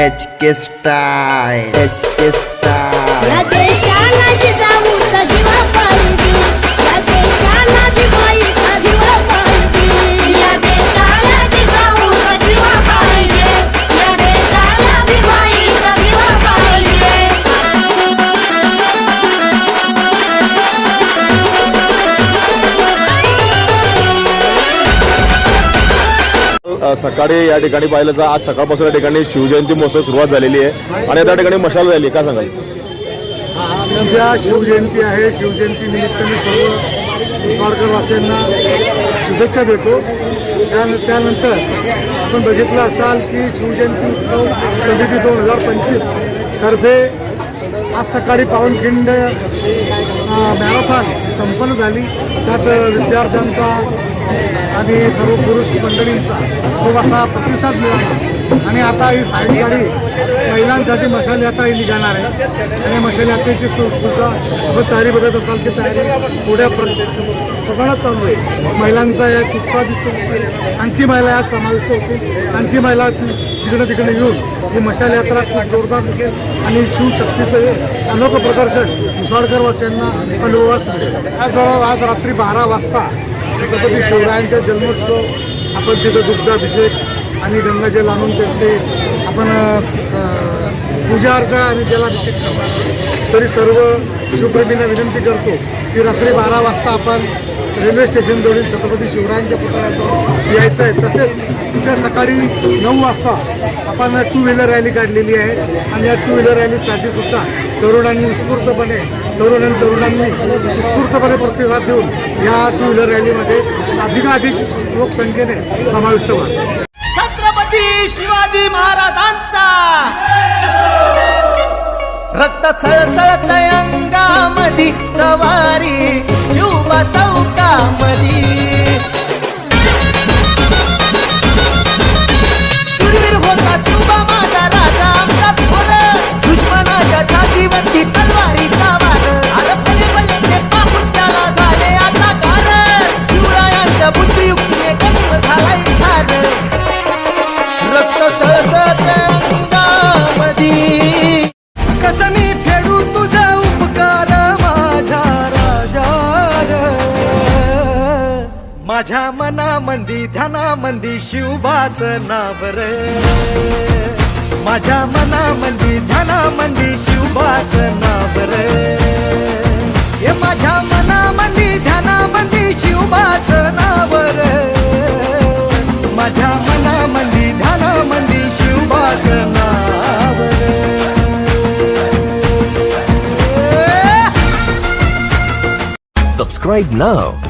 Edcast Style. Edcast सकाळी या ठिकाणी पाहिलं तर आज सकाळपासून या ठिकाणी शिवजयंती महोत्सव सुरुवात झालेली आहे. आणि त्या ठिकाणी मशाल झाली काय सांगाल? उद्या शिवजयंती आहे. शिवजयंती निमित्त मी सर्व सावरकर शुभेच्छा देतो. त्यान त्यानंतर आपण बघितलं असाल की शिवजयंती उत्सव समिती दोन हजार पंचवीस तर्फे आज सकाळी पावनखिंड मॅरेथॉन संपन्न झाली. त्यात विद्यार्थ्यांचा आणि सर्व पुरुष मंडळींचा खूप असा प्रतिसाद मिळाला. आणि आता ही सायंकाळी महिलांसाठी मशाल यात्रा ही निघाणार आहे. आणि मशाल यात्रेची सुद्धा आपण तयारी बघत असाल की तयारी पुढ्या प्र प्रमाणात चालू आहे. महिलांचा एक उत्साह दिसून आणखी महिला यात समाविष्ट होतील. आणखी महिला ति- तिकडे येऊन ही मशाल यात्रा खूप जोरदार निघेल आणि शिवशक्तीचं हे अनोखं प्रदर्शन मुसाळकरवासियांना अनुभवास मिळेल. आज आज रात्री बारा वाजता छत्रपती शिवरायांचा जन्मोत्सव आपण तिथं दुग्धाभिषेक आणि गंगाजल आणून ते आपण पूजा अर्चा आणि जलाभिषेक करणार. तरी सर्व शिवप्रेमींना विनंती करतो की रात्री बारा वाजता आपण रेल्वे स्टेशनजवळील छत्रपती शिवरायांच्या पुतळ्यातून यायचं आहे. तसेच उद्या सकाळी नऊ वाजता आपण टू व्हीलर रॅली काढलेली आहे. आणि या टू व्हीलर रॅलीसाठी सुद्धा तरुणांनी उत्स्फूर्तपणे तरुण आणि तरुणांनी उत्स्फूर्तपणे प्रतिसाद देऊन या टू व्हीलर रॅलीमध्ये अधिकाधिक लोकसंख्येने समाविष्ट व्हा छत्रपती शिवाजी महाराजांचा! रक्त सळसळत अंगामधी सवार माझ्या मनामंदी ध्यानामंदी शिवबाच नावर रे. माझ्या मनामंदी ध्यानामंदी शिवबाच नावर रे. हे माझ्या मनामंदी ध्यानामंदी शिवबाच नावर रे. माझ्या मनामंदी ध्यानामंदी शिवबाच नावर रे. Subscribe now.